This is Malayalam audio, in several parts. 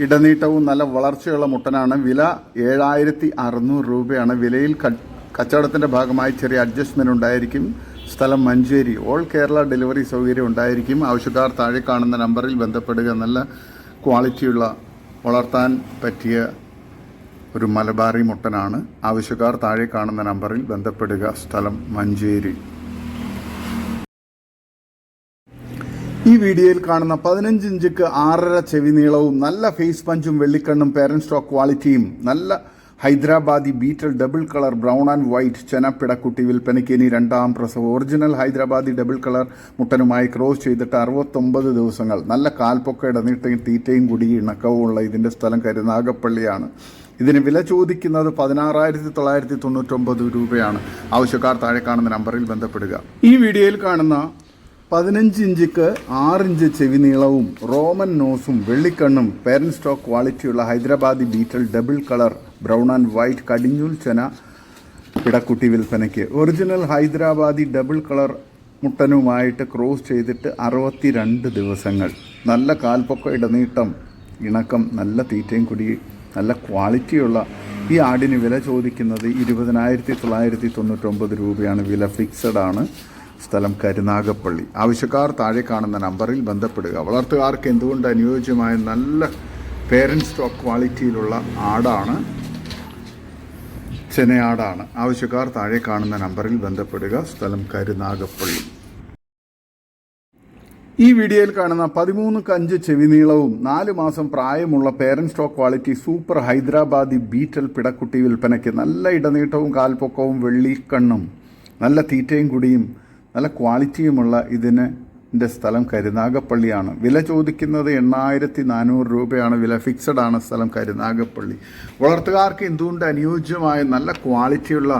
ഇടനീട്ടവും നല്ല വളർച്ചയുള്ള മുട്ടനാണ്. വില ഏഴായിരത്തി അറുന്നൂറ് രൂപയാണ്. വിലയിൽ കച്ചവടത്തിന്റെ ഭാഗമായി ചെറിയ അഡ്ജസ്റ്റ്മെന്റ് ഉണ്ടായിരിക്കും. സ്ഥലം മഞ്ചേരി. ഓൾ കേരള ഡെലിവറി സൗകര്യം ഉണ്ടായിരിക്കും. ആവശ്യക്കാർ താഴെ കാണുന്ന നമ്പറിൽ ബന്ധപ്പെടുക. നല്ല ക്വാളിറ്റിയുള്ള വളർത്താൻ പറ്റിയ ഒരു മലബാറി മുട്ടനാണ്. ആവശ്യക്കാർ താഴെ കാണുന്ന നമ്പറിൽ ബന്ധപ്പെടുക. സ്ഥലം മഞ്ചേരി. ഈ വീഡിയോയിൽ കാണുന്ന പതിനഞ്ച് ഇഞ്ചിക്ക് ആറര ചെവി നീളവും നല്ല ഫേസ് പഞ്ചും വെള്ളിക്കണ്ണും പേരന്റ് സ്റ്റോക്ക് ക്വാളിറ്റിയും നല്ല Hyderabadi Beetal double colour brown and white ചെനപ്പിടക്കുട്ടി വിൽപ്പനയ്ക്ക് ഇനി രണ്ടാം പ്രസവം. ഒറിജിനൽ ഹൈദരാബാദി ഡബിൾ കളർ മുട്ടനുമായി ക്രോസ് ചെയ്തിട്ട് അറുപത്തൊമ്പത് ദിവസങ്ങൾ. നല്ല കാൽപ്പൊക്ക ഇടനീട്ടയും തീറ്റയും കുടി ഇണക്കവും ഉള്ള ഇതിന്റെ സ്ഥലം കരുനാഗപ്പള്ളിയാണ് ഇതിന് വില ചോദിക്കുന്നത് പതിനാറായിരത്തി തൊള്ളായിരത്തി തൊണ്ണൂറ്റൊമ്പത് രൂപയാണ്. ആവശ്യക്കാർ താഴെ കാണുന്ന നമ്പറിൽ ബന്ധപ്പെടുക. ഈ വീഡിയോയിൽ കാണുന്ന പതിനഞ്ച് ഇഞ്ചിക്ക് ആറിഞ്ച് ചെവി നീളവും റോമൻ നോസും വെള്ളിക്കണ്ണും പേരൻ സ്റ്റോക്ക് ക്വാളിറ്റിയുള്ള Hyderabadi Beetal double colour brown and white കടിഞ്ഞൂൽ ചെന പിടക്കുട്ടി വിൽപ്പനയ്ക്ക്. ഒറിജിനൽ ഹൈദരാബാദി ഡബിൾ കളർ മുട്ടനുമായിട്ട് ക്രോസ് ചെയ്തിട്ട് അറുപത്തിരണ്ട് ദിവസങ്ങൾ. നല്ല കാൽപ്പൊക്ക ഇടനീട്ടം ഇണക്കം നല്ല തീറ്റയും കുടി നല്ല ക്വാളിറ്റിയുള്ള ഈ ആടിന് വില ചോദിക്കുന്നത് ഇരുപതിനായിരത്തി തൊള്ളായിരത്തി തൊണ്ണൂറ്റൊമ്പത് രൂപയാണ്. വില ഫിക്സഡ് ആണ്. സ്ഥലം കരുനാഗപ്പള്ളി ആവശ്യക്കാർ താഴെ കാണുന്ന നമ്പറിൽ ബന്ധപ്പെടുക. വളർത്തുകാർക്ക് എന്തുകൊണ്ട് അനുയോജ്യമായ നല്ല പേരന്റ് സ്റ്റോക്ക് ക്വാളിറ്റിയിലുള്ള ആടാണ്? ചെനയാടാണ്. ആവശ്യക്കാർ താഴെ കാണുന്ന നമ്പറിൽ ബന്ധപ്പെടുക. സ്ഥലം കരുനാഗപ്പള്ളി ഈ വീഡിയോയിൽ കാണുന്ന പതിമൂന്ന് കഞ്ച് ചെവി നീളവും നാല് മാസം പ്രായമുള്ള parent stock quality super Hyderabadi Beetal പിടക്കുട്ടി വിൽപ്പനയ്ക്ക് നല്ല ഇടനീട്ടവും കാൽപ്പൊക്കവും വെള്ളിക്കണ്ണും നല്ല തീറ്റയും കുടിയും നല്ല ക്വാളിറ്റിയുമുള്ള ഇതിന് ന്റെ സ്ഥലം കരുനാഗപ്പള്ളിയാണ്. വില ചോദിക്കുന്നത് എണ്ണായിരത്തി നാനൂറ് രൂപയാണ്. വില ഫിക്സഡ് ആണ് സ്ഥലം കരുനാഗപ്പള്ളി. വളർത്തുകാർക്ക് എന്തുകൊണ്ട് അനുയോജ്യമായ നല്ല ക്വാളിറ്റിയുള്ള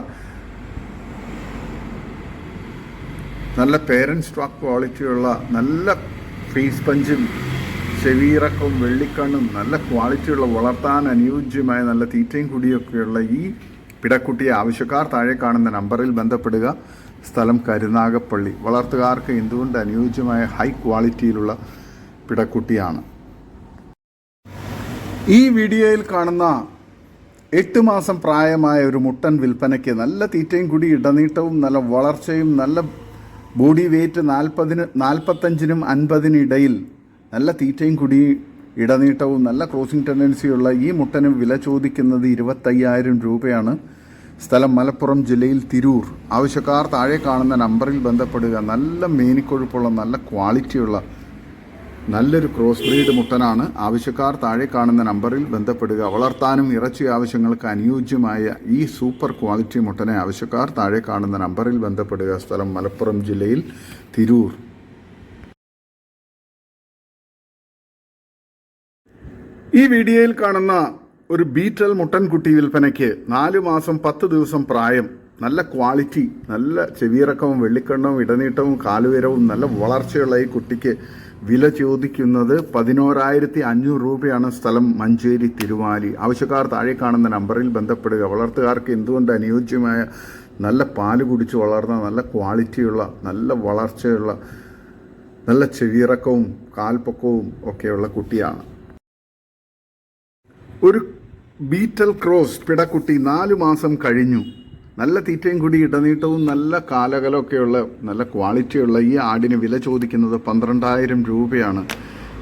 നല്ല പേരൻസ് സ്റ്റോക്ക് ക്വാളിറ്റിയുള്ള നല്ല ഫേസ് പഞ്ചും ചെവിയിറക്കവും വെള്ളിക്കണ്ണും നല്ല ക്വാളിറ്റിയുള്ള വളർത്താൻ അനുയോജ്യമായ നല്ല തീറ്റയും കുടിയൊക്കെയുള്ള ഈ പിടക്കുട്ടിയെ ആവശ്യക്കാർ താഴെ കാണുന്ന നമ്പറിൽ ബന്ധപ്പെടുക. സ്ഥലം കരുനാഗപ്പള്ളി. വളർത്തുകാർക്ക് എന്തുകൊണ്ട് അനുയോജ്യമായ ഹൈ ക്വാളിറ്റിയിലുള്ള പിടക്കുട്ടിയാണ്? ഈ വീഡിയോയിൽ കാണുന്ന എട്ട് മാസം പ്രായമായ ഒരു മുട്ടൻ വിൽപ്പനയ്ക്ക് നല്ല തീറ്റയും കൂടി ഇടനീട്ടവും നല്ല വളർച്ചയും നല്ല ബോഡി വെയ്റ്റ് നാൽപ്പതിന് നാൽപ്പത്തഞ്ചിനും അൻപതിനും ഇടയിൽ നല്ല തീറ്റയും കുടി ഇടനീട്ടവും നല്ല ക്രോസിംഗ് ടെൻഡൻസിയുള്ള ഈ മുട്ടന് വില ചോദിക്കുന്നത് ഇരുപത്തയ്യായിരം രൂപയാണ്. സ്ഥലം മലപ്പുറം ജില്ലയിൽ തിരൂർ. ആവശ്യക്കാർ താഴെ കാണുന്ന നമ്പറിൽ ബന്ധപ്പെടുക. നല്ല മേനിക്കൊഴുപ്പുള്ള നല്ല ക്വാളിറ്റിയുള്ള നല്ലൊരു ക്രോസ് ബ്രീഡ് മുട്ടനാണ്. ആവശ്യക്കാർ താഴെ കാണുന്ന നമ്പറിൽ ബന്ധപ്പെടുക. വളർത്താനും ഇറച്ചി ആവശ്യങ്ങൾക്ക് അനുയോജ്യമായ ഈ സൂപ്പർ ക്വാളിറ്റി മുട്ടനെ ആവശ്യക്കാർ താഴെ കാണുന്ന നമ്പറിൽ ബന്ധപ്പെടുക. സ്ഥലം മലപ്പുറം ജില്ലയിൽ തിരൂർ. ഈ വീഡിയോയിൽ കാണുന്ന ഒരു ബീറ്റൽ മുട്ടൻകുട്ടി വിൽപ്പനയ്ക്ക് നാല് മാസം പത്ത് ദിവസം പ്രായം. നല്ല ക്വാളിറ്റി നല്ല ചെവിയിറക്കവും വെള്ളിക്കണ്ണവും ഇടനീട്ടവും കാലുയരവും നല്ല വളർച്ചയുള്ള ഈ കുട്ടിക്ക് വില ചോദിക്കുന്നത് പതിനോരായിരത്തി അഞ്ഞൂറ് രൂപയാണ് സ്ഥലം മഞ്ചേരി തിരുവാലി. ആവശ്യക്കാർ താഴെ കാണുന്ന നമ്പറിൽ ബന്ധപ്പെടുക. വളർത്തുകാർക്ക് എന്തുകൊണ്ട് അനുയോജ്യമായ നല്ല പാൽ കുടിച്ച് വളർന്ന നല്ല ക്വാളിറ്റിയുള്ള നല്ല വളർച്ചയുള്ള നല്ല ചെവിയിറക്കവും കാൽപ്പൊക്കവും ഒക്കെയുള്ള കുട്ടിയാണ്. ഒരു ബീറ്റൽ ക്രോസ് പിടക്കുട്ടി നാലു മാസം കഴിഞ്ഞു. നല്ല തീറ്റയും കൂടി ഇടനീട്ടവും നല്ല കാലകലമൊക്കെയുള്ള നല്ല ക്വാളിറ്റിയുള്ള ഈ ആടിന് വില ചോദിക്കുന്നത് പന്ത്രണ്ടായിരം രൂപയാണ്.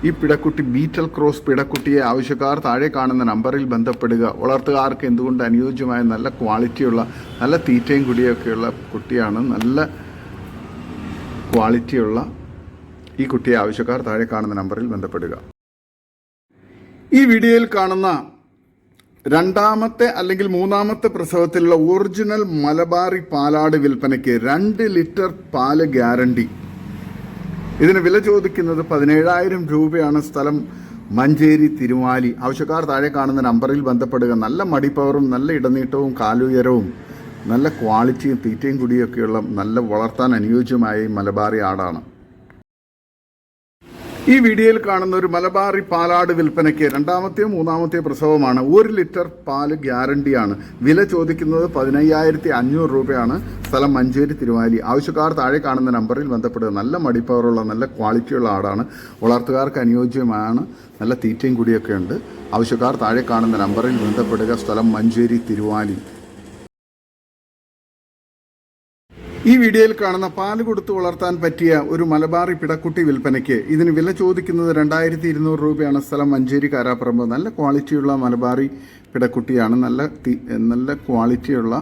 ഈ പിടക്കുട്ടി ബീറ്റൽ ക്രോസ് പിടക്കുട്ടിയെ ആവശ്യക്കാർ താഴെ കാണുന്ന നമ്പറിൽ ബന്ധപ്പെടുക. വളർത്തുകാർക്ക് എന്തുകൊണ്ട് അനുയോജ്യമായ നല്ല ക്വാളിറ്റിയുള്ള നല്ല തീറ്റയും കുടിയൊക്കെയുള്ള കുട്ടിയാണ് നല്ല ക്വാളിറ്റിയുള്ള ഈ കുട്ടിയെ ആവശ്യക്കാർ താഴെ കാണുന്ന നമ്പറിൽ ബന്ധപ്പെടുക. ഈ വീഡിയോയിൽ കാണുന്ന രണ്ടാമത്തെ അല്ലെങ്കിൽ മൂന്നാമത്തെ പ്രസവത്തിലുള്ള ഒറിജിനൽ മലബാറി പാലാട് വിൽപ്പനയ്ക്ക് രണ്ട് ലിറ്റർ പാൽ ഗ്യാരണ്ടി. ഇതിന് വില ചോദിക്കുന്നത് പതിനേഴായിരം രൂപയാണ്. സ്ഥലം മഞ്ചേരി തിരുവാലി. ആവശ്യക്കാർ താഴെ കാണുന്ന നമ്പറിൽ ബന്ധപ്പെടുക. നല്ല മടിപ്പവറും നല്ല ഇടനീട്ടവും കാലുയരവും നല്ല ക്വാളിറ്റിയും തീറ്റയും കുടിയൊക്കെയുള്ള നല്ല വളർത്താൻ അനുയോജ്യമായ മലബാറി ആടാണ്. ഈ വീഡിയോയിൽ കാണുന്ന ഒരു മലബാറി പാലാട് വിൽപ്പനയ്ക്ക് രണ്ടാമത്തെയോ മൂന്നാമത്തെയോ പ്രസവമാണ് ഒരു ലിറ്റർ പാൽ ഗ്യാരണ്ടിയാണ്. വില ചോദിക്കുന്നത് പതിനയ്യായിരത്തി അഞ്ഞൂറ് രൂപയാണ്. സ്ഥലം മഞ്ചേരി തിരുവാലി. ആവശ്യക്കാർ താഴെ കാണുന്ന നമ്പറിൽ ബന്ധപ്പെടുക. നല്ല മടിപ്പവറുള്ള നല്ല ക്വാളിറ്റിയുള്ള ആടാണ്. വളർത്തുകാർക്ക് അനുയോജ്യമാണ്. നല്ല തീറ്റയും കൂടിയൊക്കെ ഉണ്ട്. ആവശ്യക്കാർ താഴെ കാണുന്ന നമ്പറിൽ ബന്ധപ്പെടുക. സ്ഥലം മഞ്ചേരി തിരുവാലി. ഈ വീഡിയോയിൽ കാണുന്ന പാൽ കൊടുത്ത് വളർത്താൻ പറ്റിയ ഒരു മലബാറി പിടക്കുട്ടി വിൽപ്പനയ്ക്ക് ഇതിന് വില ചോദിക്കുന്നത് രണ്ടായിരത്തി ഇരുന്നൂറ് രൂപയാണ്. സ്ഥലം മഞ്ചേരി കാരാപ്പറമ്പ്. നല്ല ക്വാളിറ്റിയുള്ള മലബാറി പിടക്കുട്ടിയാണ്. നല്ല നല്ല ക്വാളിറ്റിയുള്ള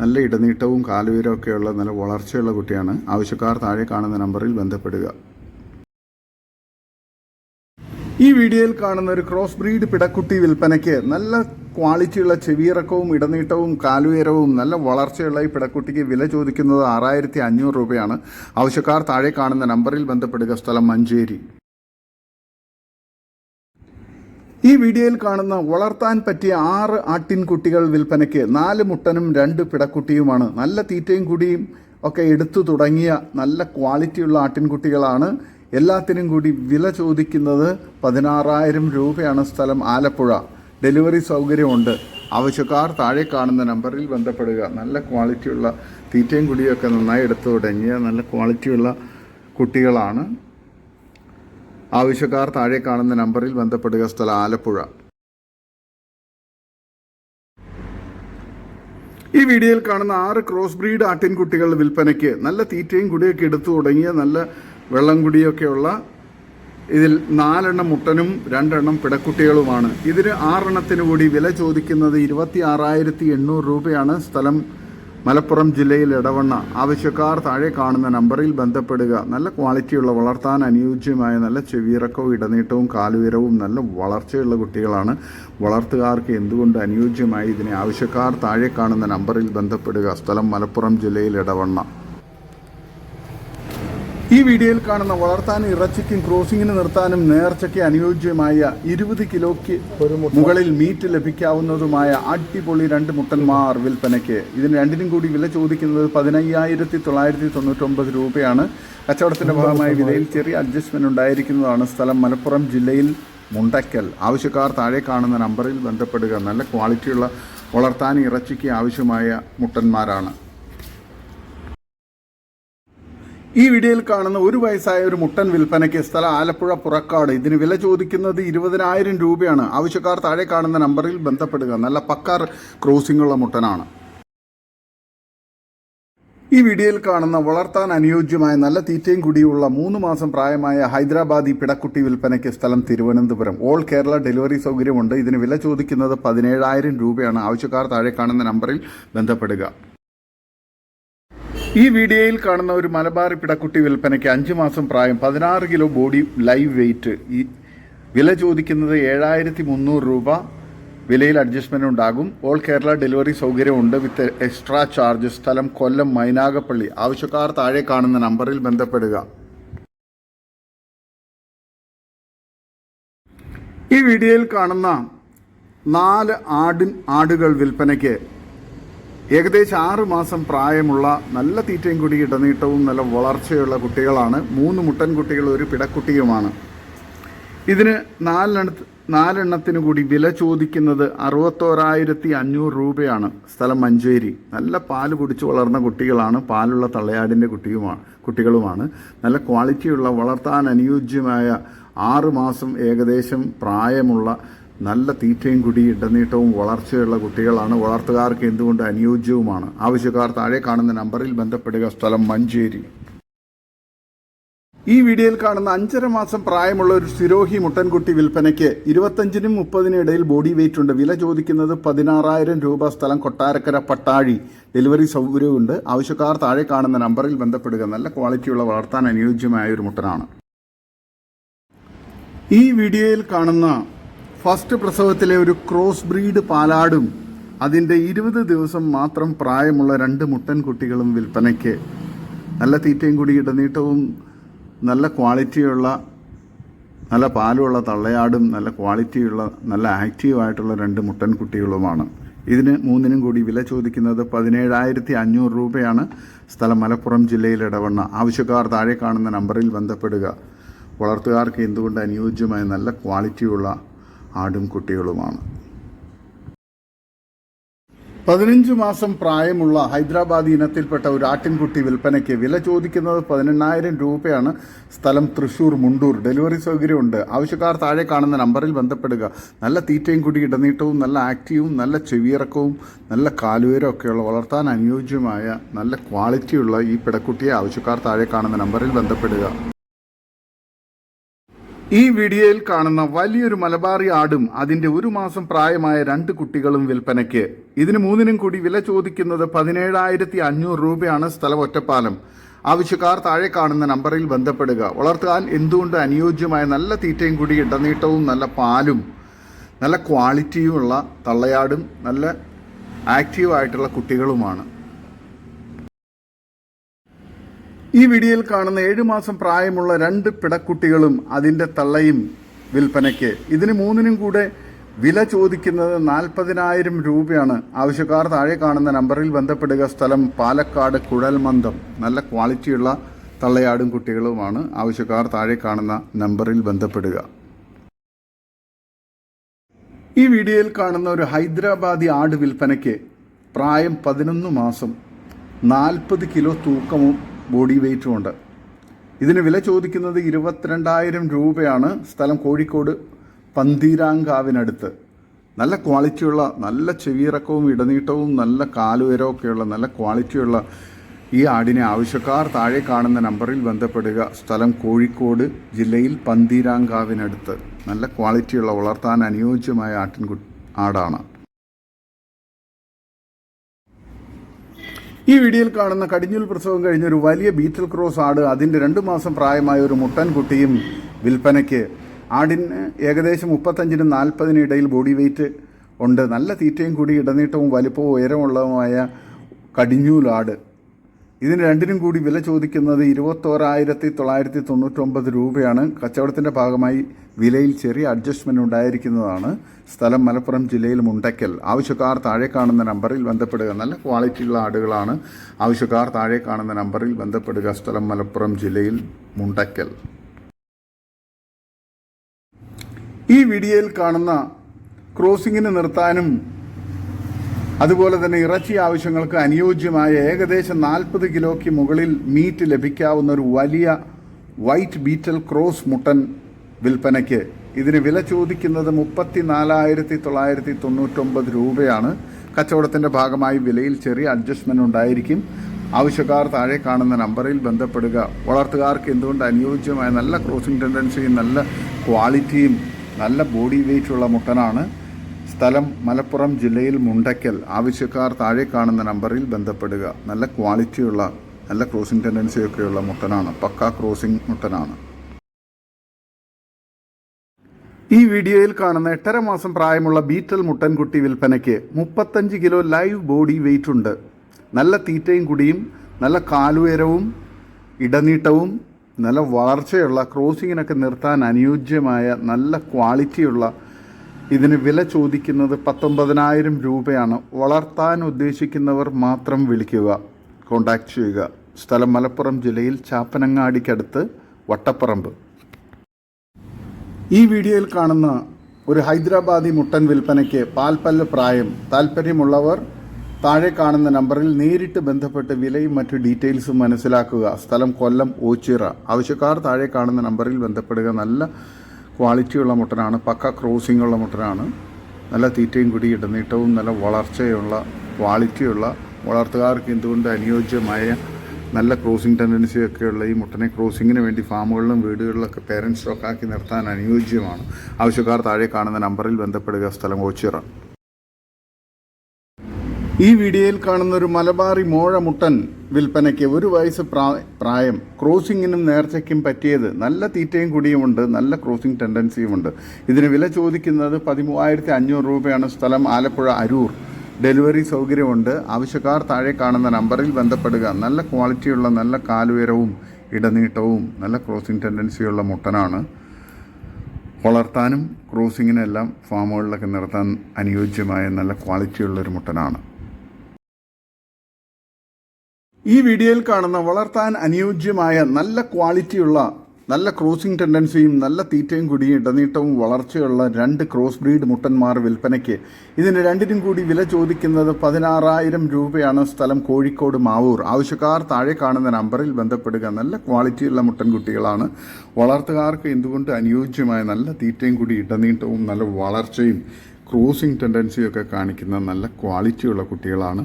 നല്ല ഇടനീട്ടവും കാലുയരവും ഒക്കെയുള്ള നല്ല വളർച്ചയുള്ള കുട്ടിയാണ്. ആവശ്യക്കാർ താഴെ കാണുന്ന നമ്പറിൽ ബന്ധപ്പെടുക. ഈ വീഡിയോയിൽ കാണുന്ന ഒരു ക്രോസ് ബ്രീഡ് പിടക്കുട്ടി വിൽപ്പനയ്ക്ക് നല്ല ക്വാളിറ്റിയുള്ള ചെവിയിറക്കവും ഇടനീട്ടവും കാലുയരവും നല്ല വളർച്ചയുള്ള ഈ പിടക്കുട്ടിക്ക് വില ചോദിക്കുന്നത് ആറായിരത്തി അഞ്ഞൂറ് രൂപയാണ്. ആവശ്യക്കാർ താഴെ കാണുന്ന നമ്പറിൽ ബന്ധപ്പെടുക. സ്ഥലം മഞ്ചേരി. ഈ വീഡിയോയിൽ കാണുന്ന വളർത്താൻ പറ്റിയ ആറ് ആട്ടിൻകുട്ടികൾ വിൽപ്പനയ്ക്ക് നാല് മുട്ടനും രണ്ട് പിടക്കുട്ടിയുമാണ്. നല്ല തീറ്റയും കുടിയും ഒക്കെ എടുത്തു തുടങ്ങിയ നല്ല ക്വാളിറ്റിയുള്ള ആട്ടിൻകുട്ടികളാണ് എല്ലാത്തിനും കൂടി വില ചോദിക്കുന്നത് പതിനാറായിരം രൂപയാണ് സ്ഥലം ആലപ്പുഴ. ഡെലിവറി സൗകര്യമുണ്ട്. ആവശ്യക്കാർ താഴെ കാണുന്ന നമ്പറിൽ ബന്ധപ്പെടുക. നല്ല ക്വാളിറ്റിയുള്ള തീറ്റയും കുടിയൊക്കെ നന്നായി എടുത്തു തുടങ്ങിയ നല്ല ക്വാളിറ്റിയുള്ള കുട്ടികളാണ്. ആവശ്യക്കാർ താഴെ കാണുന്ന നമ്പറിൽ ബന്ധപ്പെടുക. സ്ഥലം ആലപ്പുഴ. ഈ വീഡിയോയിൽ കാണുന്ന ആറ് ക്രോസ് ബ്രീഡ് ആട്ടിൻകുട്ടികൾ വിൽപ്പനയ്ക്ക് നല്ല തീറ്റയും കുടിയൊക്കെ എടുത്തു തുടങ്ങിയ നല്ല വെള്ളം കുടിയൊക്കെയുള്ള ഇതിൽ നാലെണ്ണം മുട്ടനും രണ്ടെണ്ണം പിടക്കുട്ടികളുമാണ്. ഇതിന് ആറെണ്ണത്തിന് കൂടി വില ചോദിക്കുന്നത് ഇരുപത്തി ആറായിരത്തി എണ്ണൂറ് രൂപയാണ്. സ്ഥലം മലപ്പുറം ജില്ലയിൽ ഇടവണ്ണ ആവശ്യക്കാർ താഴെ കാണുന്ന നമ്പറിൽ ബന്ധപ്പെടുക. നല്ല ക്വാളിറ്റിയുള്ള വളർത്താൻ അനുയോജ്യമായ നല്ല ചെവിയിറക്കവും ഇടനീട്ടവും കാലുയരവും നല്ല വളർച്ചയുള്ള കുട്ടികളാണ്. വളർത്തുകാർക്ക് എന്തുകൊണ്ട് അനുയോജ്യമായി? ഇതിനെ ആവശ്യക്കാർ താഴെ കാണുന്ന നമ്പറിൽ ബന്ധപ്പെടുക. സ്ഥലം മലപ്പുറം ജില്ലയിൽ ഇടവണ്ണ ഈ വീഡിയോയിൽ കാണുന്ന വളർത്താനും ഇറച്ചിക്കും ക്രോസിങ്ങിന് നിർത്താനും നേർച്ചയ്ക്ക് അനുയോജ്യമായ ഇരുപത് കിലോയ്ക്ക് മുകളിൽ മീറ്റ് ലഭിക്കാവുന്നതുമായ അടിപൊളി രണ്ട് മുട്ടന്മാർ വിൽപ്പനയ്ക്ക്. ഇതിന് രണ്ടിനും കൂടി വില ചോദിക്കുന്നത് പതിനയ്യായിരത്തി തൊള്ളായിരത്തി തൊണ്ണൂറ്റൊമ്പത് രൂപയാണ്. കച്ചവടത്തിന്റെ ഭാഗമായി വിലയിൽ ചെറിയ അഡ്ജസ്റ്റ്മെന്റ് ഉണ്ടായിരിക്കുന്നതാണ് സ്ഥലം. മലപ്പുറം ജില്ലയിൽ മുണ്ടക്കൽ. ആവശ്യക്കാർ താഴെ കാണുന്ന നമ്പറിൽ ബന്ധപ്പെടുക. നല്ല ക്വാളിറ്റിയുള്ള വളർത്താൻ ഇറച്ചിക്ക് ആവശ്യമായ മുട്ടന്മാരാണ് ഈ വീഡിയോയിൽ കാണുന്ന ഒരു വയസ്സായ ഒരു മുട്ടൻ വിൽപ്പനയ്ക്ക് സ്ഥലം ആലപ്പുഴ പുറക്കാട്. ഇതിന് വില ചോദിക്കുന്നത് ഇരുപതിനായിരം രൂപയാണ്. ആവശ്യക്കാർ താഴെ കാണുന്ന നമ്പറിൽ ബന്ധപ്പെടുക. നല്ല പക്കാർ ക്രോസിംഗ് ഉള്ള മുട്ടനാണ്. ഈ വീഡിയോയിൽ കാണുന്ന വളർത്താൻ അനുയോജ്യമായ നല്ല തീറ്റയും കുടിയുള്ള മൂന്ന് മാസം പ്രായമായ ഹൈദരാബാദി പിടക്കുട്ടി വിൽപ്പനയ്ക്ക് സ്ഥലം തിരുവനന്തപുരം. ഓൾ കേരള ഡെലിവറി സൗകര്യമുണ്ട്. ഇതിന് വില ചോദിക്കുന്നത് പതിനേഴായിരം രൂപയാണ്. ആവശ്യക്കാർ താഴെ കാണുന്ന നമ്പറിൽ ബന്ധപ്പെടുക. ഈ വീഡിയോയിൽ കാണുന്ന ഒരു മലബാറി പിടക്കുട്ടി വിൽപ്പനയ്ക്ക് അഞ്ച് മാസം പ്രായം പതിനാറ് കിലോ ബോഡി ലൈവ് വെയിറ്റ്. ഈ വില ചോദിക്കുന്നത് ഏഴായിരത്തി മുന്നൂറ് രൂപ. വിലയിൽ അഡ്ജസ്റ്റ്മെന്റ് ഉണ്ടാകും. ഓൾ കേരള ഡെലിവറി സൗകര്യമുണ്ട് വിത്ത് എക്സ്ട്രാ ചാർജ് സ്ഥലം കൊല്ലം മൈനാഗപ്പള്ളി. ആവശ്യക്കാർ താഴെ കാണുന്ന നമ്പറിൽ ബന്ധപ്പെടുക. ഈ വീഡിയോയിൽ കാണുന്ന നാല് ആടിൻ ആടുകൾ വിൽപ്പനയ്ക്ക് ഏകദേശം ആറ് മാസം പ്രായമുള്ള നല്ല തീറ്റയും കുടി ഇടനീട്ടവും നല്ല വളർച്ചയുള്ള കുട്ടികളാണ്. മൂന്ന് മുട്ടൻ കുട്ടികൾ ഒരു പിടക്കുട്ടിയുമാണ്. ഇതിന് നാലെണ്ണ നാലെണ്ണത്തിന് കൂടി വില ചോദിക്കുന്നത് അറുപത്തോരായിരത്തി അഞ്ഞൂറ് രൂപയാണ്. സ്ഥലം മഞ്ചേരി. നല്ല പാൽ കുടിച്ച് വളർന്ന കുട്ടികളാണ്. പാലുള്ള തള്ളയാടിന്റെ കുട്ടിയുമാണ് കുട്ടികളുമാണ്. നല്ല ക്വാളിറ്റിയുള്ള വളർത്താൻ അനുയോജ്യമായ ആറ് മാസം ഏകദേശം പ്രായമുള്ള നല്ല തീറ്റയും കുടി ഇടനീട്ടവും വളർച്ചയുള്ള കുട്ടികളാണ്. വളർത്തുകാർക്ക് എന്തുകൊണ്ട് അനുയോജ്യവുമാണ്? ആവശ്യക്കാർ താഴെ കാണുന്ന നമ്പറിൽ ബന്ധപ്പെടുക. സ്ഥലം മഞ്ചേരി. ഈ വീഡിയോയിൽ കാണുന്ന അഞ്ചര മാസം പ്രായമുള്ള ഒരു സിരോഹി മുട്ടൻകുട്ടി വിൽപ്പനയ്ക്ക് ഇരുപത്തഞ്ചിനും മുപ്പതിനും ഇടയിൽ ബോഡി വെയിറ്റ് ഉണ്ട്. വില ചോദിക്കുന്നത് പതിനാറായിരം രൂപ സ്ഥലം കൊട്ടാരക്കര പട്ടാഴി. ഡെലിവറി സൗകര്യമുണ്ട് ആവശ്യക്കാർ താഴെ കാണുന്ന നമ്പറിൽ ബന്ധപ്പെടുക. നല്ല ക്വാളിറ്റിയുള്ള വളർത്താൻ അനുയോജ്യമായ ഒരു മുട്ടനാണ്. ഈ വീഡിയോയിൽ കാണുന്ന ഫസ്റ്റ് പ്രസവത്തിലെ ഒരു ക്രോസ് ബ്രീഡ് പാലാടും അതിന്റെ ഇരുപത് ദിവസം മാത്രം പ്രായമുള്ള രണ്ട് മുട്ടൻ കുട്ടികളും വിൽപ്പനയ്ക്ക് നല്ല തീറ്റയും കൂടി ഇടനീട്ടവും നല്ല ക്വാളിറ്റിയുള്ള നല്ല പാലുള്ള തള്ളയാടും നല്ല ക്വാളിറ്റിയുള്ള നല്ല ആക്റ്റീവായിട്ടുള്ള രണ്ട് മുട്ടൻ കുട്ടികളുമാണ് ഇതിന് മൂന്നിനും കൂടി വില ചോദിക്കുന്നത് പതിനേഴായിരത്തി അഞ്ഞൂറ് രൂപയാണ്. സ്ഥലം മലപ്പുറം ജില്ലയിൽ ഇടവണ്ണ. ആവശ്യക്കാർ താഴെ കാണുന്ന നമ്പറിൽ ബന്ധപ്പെടുക. വളർത്തുകാർക്ക് എന്തുകൊണ്ട് അനുയോജ്യമായ നല്ല ക്വാളിറ്റിയുള്ള ആടും കുട്ടികളുമാണ്. പതിനഞ്ച് മാസം പ്രായമുള്ള ഹൈദരാബാദ് ഇനത്തിൽപ്പെട്ട ഒരു ആട്ടിൻകുട്ടി വിൽപ്പനയ്ക്ക് വില ചോദിക്കുന്നത് പതിനെണ്ണായിരം രൂപയാണ്. സ്ഥലം തൃശൂർ മുണ്ടൂർ. ഡെലിവറി സൗകര്യമുണ്ട്. ആവശ്യക്കാർ താഴെ കാണുന്ന നമ്പറിൽ ബന്ധപ്പെടുക. നല്ല തീറ്റയും കൂടി ഇടനീട്ടവും നല്ല ആക്റ്റീവും നല്ല ചെവിയിറക്കവും നല്ല കാലുയരം ഒക്കെയുള്ള വളർത്താൻ അനുയോജ്യമായ നല്ല ക്വാളിറ്റിയുള്ള ഈ പിടക്കുട്ടിയെ ആവശ്യക്കാർ താഴെ കാണുന്ന നമ്പറിൽ ബന്ധപ്പെടുക. ഈ വീഡിയോയിൽ കാണുന്ന വലിയൊരു മലബാറി ആടും അതിന്റെ ഒരു മാസം പ്രായമായ രണ്ട് കുട്ടികളും വിൽപ്പനയ്ക്ക്. ഇതിന് മൂന്നിനും കൂടി വില ചോദിക്കുന്നത് പതിനേഴായിരത്തി അഞ്ഞൂറ് രൂപയാണ് സ്ഥലം ഒറ്റപ്പാലം. ആവശ്യക്കാർ താഴെ കാണുന്ന നമ്പറിൽ ബന്ധപ്പെടുക. വളർത്താൻ എന്തുകൊണ്ട് അനുയോജ്യമായ നല്ല തീറ്റയും കൂടി ഇടനീട്ടവും നല്ല പാലും നല്ല ക്വാളിറ്റിയുമുള്ള തള്ളയാടും നല്ല ആക്റ്റീവായിട്ടുള്ള കുട്ടികളുമാണ്. ഈ വീഡിയോയിൽ കാണുന്ന ഏഴു മാസം പ്രായമുള്ള രണ്ട് പിടക്കുട്ടികളും അതിന്റെ തള്ളയും വിൽപ്പനയ്ക്ക്. ഇതിന് മൂന്നിനും കൂടെ വില ചോദിക്കുന്നത് നാൽപ്പതിനായിരം രൂപയാണ്. ആവശ്യക്കാർ താഴെ കാണുന്ന നമ്പറിൽ ബന്ധപ്പെടുക. സ്ഥലം പാലക്കാട് കുഴൽമന്ദം. നല്ല ക്വാളിറ്റിയുള്ള തള്ളയാടും കുട്ടികളുമാണ്. ആവശ്യക്കാർ താഴെ കാണുന്ന നമ്പറിൽ ബന്ധപ്പെടുക. ഈ വീഡിയോയിൽ കാണുന്ന ഒരു ഹൈദരാബാദി ആട് വിൽപ്പനയ്ക്ക് പ്രായം പതിനൊന്ന് മാസം നാൽപ്പത് കിലോ തൂക്കവും ബോഡി വെയ്റ്റും ഉണ്ട്. ഇതിന് വില ചോദിക്കുന്നത് ഇരുപത്തിരണ്ടായിരം രൂപയാണ്. സ്ഥലം കോഴിക്കോട് പന്തീരാങ്കാവിനടുത്ത്. നല്ല ക്വാളിറ്റിയുള്ള നല്ല ചെവിയിറക്കവും ഇടനീട്ടവും നല്ല കാലുയരമൊക്കെയുള്ള നല്ല ക്വാളിറ്റിയുള്ള ഈ ആടിനെ ആവശ്യക്കാർ താഴെ കാണുന്ന നമ്പറിൽ ബന്ധപ്പെടുക. സ്ഥലം കോഴിക്കോട് ജില്ലയിൽ പന്തീരാങ്കാവിനടുത്ത്. നല്ല ക്വാളിറ്റിയുള്ള വളർത്താൻ അനുയോജ്യമായ ആട്ടിൻകു ആടാണ്. ഈ വീഡിയോയിൽ കാണുന്ന കടിഞ്ഞൂൽ പ്രസവം കഴിഞ്ഞ ഒരു വലിയ ബീറ്റൽ ക്രോസ് ആട് അതിന്റെ രണ്ട് മാസം പ്രായമായ ഒരു മുട്ടൻ കുട്ടിയും വിൽപ്പനയ്ക്ക് ആടിന് ഏകദേശം മുപ്പത്തഞ്ചിനും നാൽപ്പതിനും ഇടയിൽ ബോഡി വെയിറ്റ് ഉണ്ട്. നല്ല തീറ്റയും കൂടി ഇടനീട്ടവും വലിപ്പവും ഉയരമുള്ളതുമായ കടിഞ്ഞൂൽ ആട്. ഇതിന് രണ്ടിനും കൂടി വില ചോദിക്കുന്നത് ഇരുപത്തോരായിരത്തി തൊള്ളായിരത്തി തൊണ്ണൂറ്റൊമ്പത് രൂപയാണ്. കച്ചവടത്തിന്റെ ഭാഗമായി വിലയിൽ ചെറിയ അഡ്ജസ്റ്റ്മെന്റ് ഉണ്ടായിരിക്കുന്നതാണ്. സ്ഥലം മലപ്പുറം ജില്ലയിൽ മുണ്ടയ്ക്കൽ. ആവശ്യക്കാർ താഴെ കാണുന്ന നമ്പറിൽ ബന്ധപ്പെടുക. നല്ല ക്വാളിറ്റിയുള്ള ആടുകളാണ്. ആവശ്യക്കാർ താഴെ കാണുന്ന നമ്പറിൽ ബന്ധപ്പെടുക. സ്ഥലം മലപ്പുറം ജില്ലയിൽ മുണ്ടയ്ക്കൽ. ഈ വീഡിയോയിൽ കാണുന്ന ക്രോസിങ്ങിന് നിർത്താനും അതുപോലെ തന്നെ ഇറച്ചി ആവശ്യങ്ങൾക്ക് അനുയോജ്യമായ ഏകദേശം നാൽപ്പത് കിലോയ്ക്ക് മുകളിൽ മീറ്റ് ലഭിക്കാവുന്ന ഒരു വലിയ വൈറ്റ് ബീറ്റൽ ക്രോസ് മുട്ടൻ വിൽപ്പനയ്ക്ക്. ഇതിന് വില ചോദിക്കുന്നത് മുപ്പത്തി നാലായിരത്തി തൊള്ളായിരത്തി തൊണ്ണൂറ്റൊമ്പത് രൂപയാണ്. കച്ചവടത്തിന്റെ ഭാഗമായി വിലയിൽ ചെറിയ അഡ്ജസ്റ്റ്മെന്റ് ഉണ്ടായിരിക്കും. ആവശ്യക്കാർ താഴെ കാണുന്ന നമ്പറിൽ ബന്ധപ്പെടുക. വളർത്തുകാർക്ക് എന്തുകൊണ്ട് അനുയോജ്യമായ നല്ല ക്രോസിംഗ് ടെൻഡൻസിയും നല്ല ക്വാളിറ്റിയും നല്ല ബോഡി വെയ്റ്റുള്ള മുട്ടനാണ്. സ്ഥലം മലപ്പുറം ജില്ലയിൽ മുണ്ടയ്ക്കൽ. ആവശ്യക്കാർ താഴെ കാണുന്ന നമ്പറിൽ ബന്ധപ്പെടുക. നല്ല ക്വാളിറ്റിയുള്ള നല്ല ക്രോസിംഗ് ടെൻഡൻസിയൊക്കെയുള്ള മുട്ടനാണ്. പക്ക ക്രോസിംഗ് മുട്ടനാണ്. ഈ വീഡിയോയിൽ കാണുന്ന എട്ടര മാസം പ്രായമുള്ള ബീറ്റൽ മുട്ടൻകുട്ടി വിൽപ്പനയ്ക്ക് മുപ്പത്തഞ്ച് കിലോ ലൈവ് ബോഡി വെയിറ്റ് ഉണ്ട്. നല്ല തീറ്റയും കുടിയും നല്ല കാലുയരവും ഇടനീട്ടവും നല്ല വളർച്ചയുള്ള ക്രോസിങ്ങിനൊക്കെ നിർത്താൻ അനുയോജ്യമായ നല്ല ക്വാളിറ്റിയുള്ള ഇതിന് വില ചോദിക്കുന്നത് പത്തൊമ്പതിനായിരം രൂപയാണ്. വളർത്താൻ ഉദ്ദേശിക്കുന്നവർ മാത്രം വിളിക്കുക. കോണ്ടാക്ട് ചെയ്യുക. സ്ഥലം മലപ്പുറം ജില്ലയിൽ ചാപ്പനങ്ങാടിക്കടുത്ത് വട്ടപ്പറമ്പ്. ഈ വീഡിയോയിൽ കാണുന്ന ഒരു ഹൈദരാബാദി മുട്ടൻ വിൽപ്പനയ്ക്ക് പാൽപ്പല്ല് പ്രായം താല്പര്യമുള്ളവർ താഴെ കാണുന്ന നമ്പറിൽ നേരിട്ട് ബന്ധപ്പെട്ട് വിലയും മറ്റു ഡീറ്റെയിൽസും മനസ്സിലാക്കുക. സ്ഥലം കൊല്ലം ഓച്ചിറ. ആവശ്യക്കാർ താഴെ കാണുന്ന നമ്പറിൽ ബന്ധപ്പെടുക. നല്ല ക്വാളിറ്റിയുള്ള മുട്ടനാണ് പക്ക ക്രോസിംഗ് ഉള്ള മുട്ടനാണ്. നല്ല തീറ്റയും കൂടി ഇടനീട്ടവും നല്ല വളർച്ചയുള്ള ക്വാളിറ്റിയുള്ള വളർത്തുകാർക്ക് എന്തുകൊണ്ട് അനുയോജ്യമായ നല്ല ക്രോസിംഗ് ടെൻഡൻസിയൊക്കെയുള്ള ഈ മുട്ടനെ ക്രോസിങ്ങിന് വേണ്ടി ഫാമുകളിലും വീടുകളിലൊക്കെ പേരൻസ് സ്റ്റോക്കാക്കി നിർത്താൻ അനുയോജ്യമാണ്. ആവശ്യക്കാർ താഴെ കാണുന്ന നമ്പറിൽ ബന്ധപ്പെടുക. സ്ഥലം ഓച്ചിറ. ഈ വീഡിയോയിൽ കാണുന്ന ഒരു മലബാറി മോഴ മുട്ടൻ വിൽപ്പനയ്ക്ക് ഒരു വയസ്സ് പ്രായം. ക്രോസിങ്ങിനും നേർച്ചയ്ക്കും പറ്റിയത് നല്ല തീറ്റയും കുടിയുമുണ്ട് നല്ല ക്രോസിംഗ് ടെൻഡൻസിയുമുണ്ട്. ഇതിന് വില ചോദിക്കുന്നത് പതിമൂവായിരത്തി അഞ്ഞൂറ് രൂപയാണ് സ്ഥലം ആലപ്പുഴ അരൂർ. ഡെലിവറി സൗകര്യമുണ്ട്. ആവശ്യക്കാർ താഴെ കാണുന്ന നമ്പറിൽ ബന്ധപ്പെടുക. നല്ല ക്വാളിറ്റിയുള്ള നല്ല കാലുയരവും ഇടനീട്ടവും നല്ല ക്രോസിംഗ് ടെൻഡൻസിയുള്ള മുട്ടനാണ്. വളർത്താനും ക്രോസിങ്ങിനെല്ലാം ഫാമുകളിലൊക്കെ നിർത്താൻ അനുയോജ്യമായ നല്ല ക്വാളിറ്റിയുള്ളൊരു മുട്ടനാണ്. ഈ വീഡിയോയിൽ കാണുന്ന വളർത്താൻ അനുയോജ്യമായ നല്ല ക്വാളിറ്റിയുള്ള നല്ല ക്രോസിംഗ് ടെൻഡൻസിയും നല്ല തീറ്റയും കൂടി ഇടനീട്ടവും വളർച്ചയുള്ള രണ്ട് ക്രോസ് ബ്രീഡ് മുട്ടന്മാർ വിൽപ്പനയ്ക്ക്. ഇതിന് രണ്ടിനും കൂടി വില ചോദിക്കുന്നത് പതിനാറായിരം രൂപയാണ് സ്ഥലം കോഴിക്കോട് മാവൂർ. ആവശ്യക്കാർ താഴെ കാണുന്ന നമ്പറിൽ ബന്ധപ്പെടുക. നല്ല ക്വാളിറ്റിയുള്ള മുട്ടൻകുട്ടികളാണ്. വളർത്തുകാർക്ക് എന്തുകൊണ്ട് അനുയോജ്യമായ നല്ല തീറ്റയും കൂടി ഇടനീട്ടവും നല്ല വളർച്ചയും ക്രോസിംഗ് ടെൻഡൻസിയും ഒക്കെ കാണിക്കുന്ന നല്ല ക്വാളിറ്റിയുള്ള കുട്ടികളാണ്